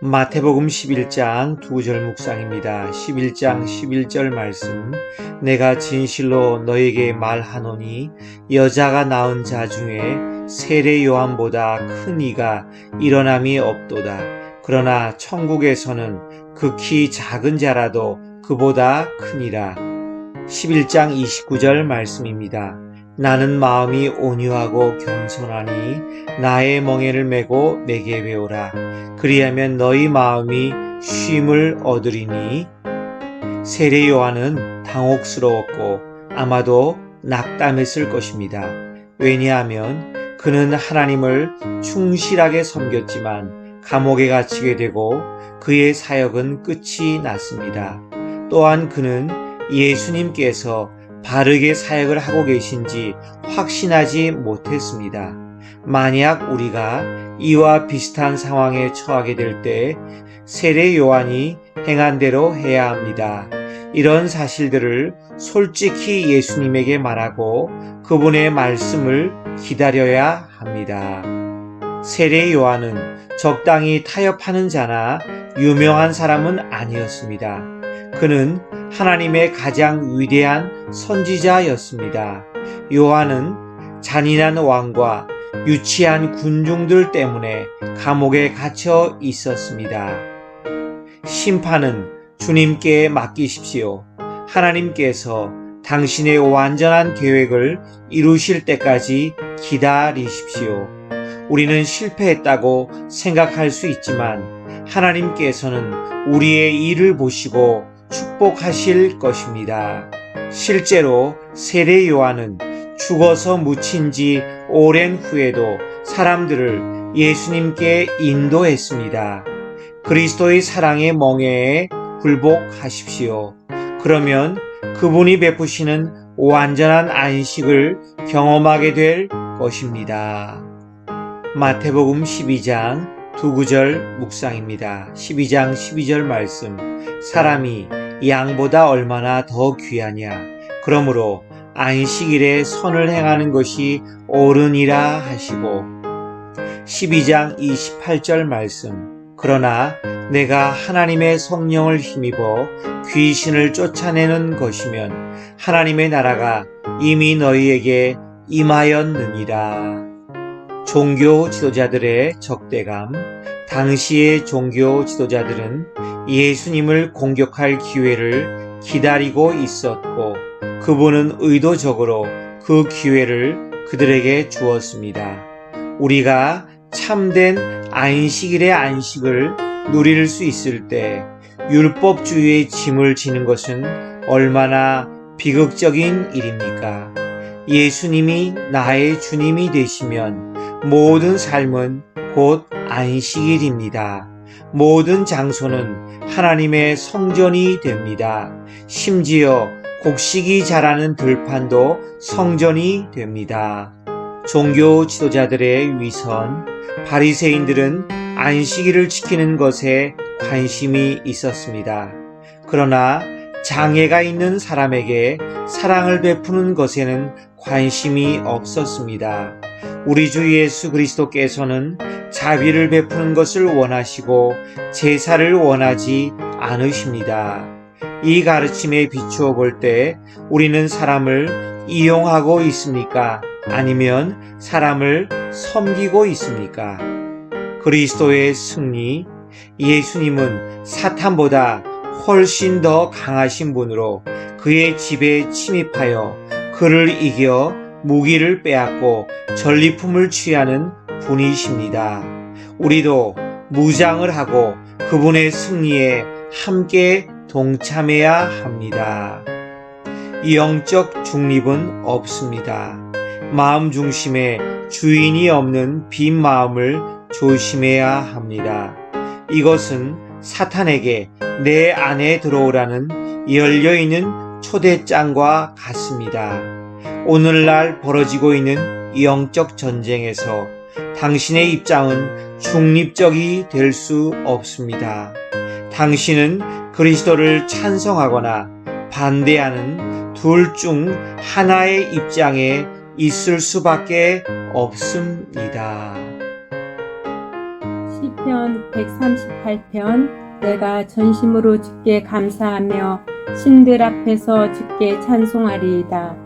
마태복음 11장 두 절 묵상입니다. 11장 11절 말씀 내가 진실로 너에게 말하노니 여자가 낳은 자 중에 세례 요한보다 큰 이가 일어남이 없도다. 그러나 천국에서는 극히 작은 자라도 그보다 크니라. 11장 29절 말씀입니다. 나는 마음이 온유하고 겸손하니 나의 멍에를 메고 내게 배우라. 그리하면 너희 마음이 쉼을 얻으리니 세례 요한은 당혹스러웠고 아마도 낙담했을 것입니다. 왜냐하면 그는 하나님을 충실하게 섬겼지만 감옥에 갇히게 되고 그의 사역은 끝이 났습니다. 또한 그는 예수님께서 바르게 사역을 하고 계신지 확신하지 못했습니다. 만약 우리가 이와 비슷한 상황에 처하게 될 때 세례 요한이 행한 대로 해야 합니다. 이런 사실들을 솔직히 예수님에게 말하고 그분의 말씀을 기다려야 합니다. 세례 요한은 적당히 타협하는 자나 유명한 사람은 아니었습니다. 그는 하나님의 가장 위대한 선지자였습니다. 요한은 잔인한 왕과 유치한 군중들 때문에 감옥에 갇혀 있었습니다. 심판은 주님께 맡기십시오. 하나님께서 당신의 완전한 계획을 이루실 때까지 기다리십시오. 우리는 실패했다고 생각할 수 있지만 하나님께서는 우리의 일을 보시고 축복하실 것입니다. 실제로 세례 요한은 죽어서 묻힌 지 오랜 후에도 사람들을 예수님께 인도했습니다. 그리스도의 사랑의 멍에에 굴복하십시오. 그러면 그분이 베푸시는 완전한 안식을 경험하게 될 것입니다. 마태복음 12장 두 구절 묵상입니다. 12장 12절 말씀. 사람이 양보다 얼마나 더 귀하냐. 그러므로 안식일에 선을 행하는 것이 옳으니라 하시고 12장 28절 말씀. 그러나 내가 하나님의 성령을 힘입어 귀신을 쫓아내는 것이면 하나님의 나라가 이미 너희에게 임하였느니라. 종교 지도자들의 적대감, 당시의 종교 지도자들은 예수님을 공격할 기회를 기다리고 있었고, 그분은 의도적으로 그 기회를 그들에게 주었습니다. 우리가 참된 안식일의 안식을 누릴 수 있을 때 율법주의의 짐을 지는 것은 얼마나 비극적인 일입니까? 예수님이 나의 주님이 되시면 모든 삶은 곧 안식일입니다. 모든 장소는 하나님의 성전이 됩니다. 심지어 곡식이 자라는 들판도 성전이 됩니다. 종교 지도자들의 위선, 바리새인들은 안식일을 지키는 것에 관심이 있었습니다. 그러나 장애가 있는 사람에게 사랑을 베푸는 것에는 관심이 없었습니다. 우리 주 예수 그리스도께서는 자비를 베푸는 것을 원하시고 제사를 원하지 않으십니다. 이 가르침에 비추어 볼 때 우리는 사람을 이용하고 있습니까? 아니면 사람을 섬기고 있습니까? 그리스도의 승리, 예수님은 사탄보다 훨씬 더 강하신 분으로 그의 집에 침입하여 그를 이겨 무기를 빼앗고 전리품을 취하는 분이십니다. 우리도 무장을 하고 그분의 승리에 함께 동참해야 합니다. 영적 중립은 없습니다. 마음 중심에 주인이 없는 빈 마음을 조심해야 합니다. 이것은 사탄에게 내 안에 들어오라는 열려있는 초대장과 같습니다. 오늘날 벌어지고 있는 영적 전쟁에서 당신의 입장은 중립적이 될 수 없습니다. 당신은 그리스도를 찬성하거나 반대하는 둘 중 하나의 입장에 있을 수밖에 없습니다. 시편 138편 내가 전심으로 주께 감사하며 신들 앞에서 주께 찬송하리이다.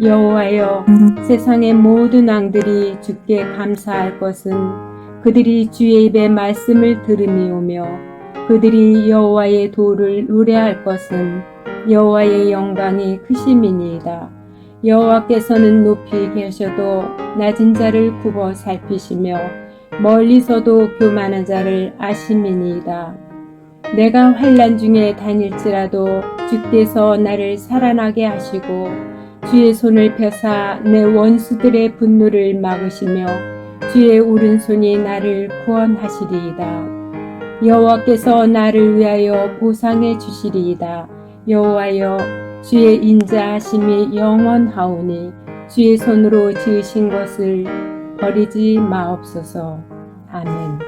여호와여 세상의 모든 왕들이 주께 감사할 것은 그들이 주의 입의 말씀을 들음이오며 그들이 여호와의 도를 노래할 것은 여호와의 영광이 크심이니이다. 여호와께서는 높이 계셔도 낮은 자를 굽어 살피시며 멀리서도 교만한 자를 아심이니이다. 내가 환란 중에 다닐지라도 주께서 나를 살아나게 하시고 주의 손을 펴사 내 원수들의 분노를 막으시며 주의 오른손이 나를 구원하시리이다. 여호와께서 나를 위하여 보상해 주시리이다. 여호와여 주의 인자하심이 영원하오니 주의 손으로 지으신 것을 버리지 마옵소서. 아멘.